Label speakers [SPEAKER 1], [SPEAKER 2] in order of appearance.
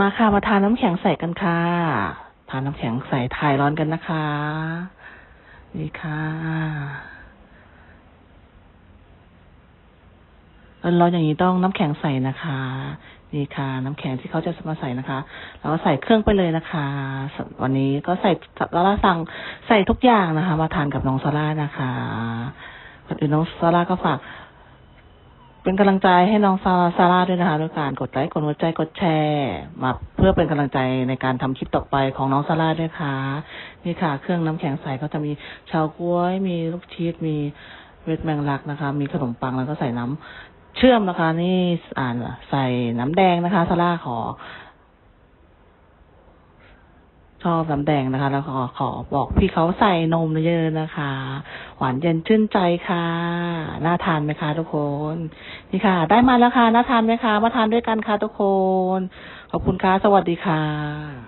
[SPEAKER 1] มาค่ะมาทานน้ำแข็งใส่กันค่ะ ทานน้ำแข็งใส่ทายร้อนกันนะคะ นี่ค่ะร้อนๆอย่างนี้ต้องน้ำแข็งใส่นะคะ นี่ค่ะ น้ำแข็งที่เขาจะมาใส่นะคะแล้วก็ใส่เครื่องไปเลยนะคะ วันนี้ก็ใส่ลาล่าสั่งใส่ทุกอย่างนะคะ มาทานกับน้องซาร่านะคะก่อนอื่นน้องซาร่าก็ฝาก เป็นกำลังใจให้น้องซาร่าซาร่าด้วยนะคะด้วยการกดไลค์กดหัวใจกดแชร์มาเพื่อเป็นกำลังใจในการทำคลิปต่อไปของน้องซาร่าด้วยค่ะนี่ค่ะ เครื่องน้ำแข็งใสก็จะมีชาวกล้วย มีลูกชีสมีเวทแมงลักนะคะ มีขนมปังแล้วก็ใส่น้ำเชื่อมนะคะ นี่อ่านใส่น้ำแดงนะคะซาร่าขอ ชอบสำแดงนะคะ แล้วขอขอบอกพี่เขาใส่นมเยอะนะคะ หวานเย็นชื่นใจค่ะ น่าทานไหมคะทุกคน นี่ค่ะ ได้มาแล้วค่ะ น่าทานไหมคะ มาทานด้วยกันค่ะทุกคน ขอบคุณค่ะ สวัสดีค่ะ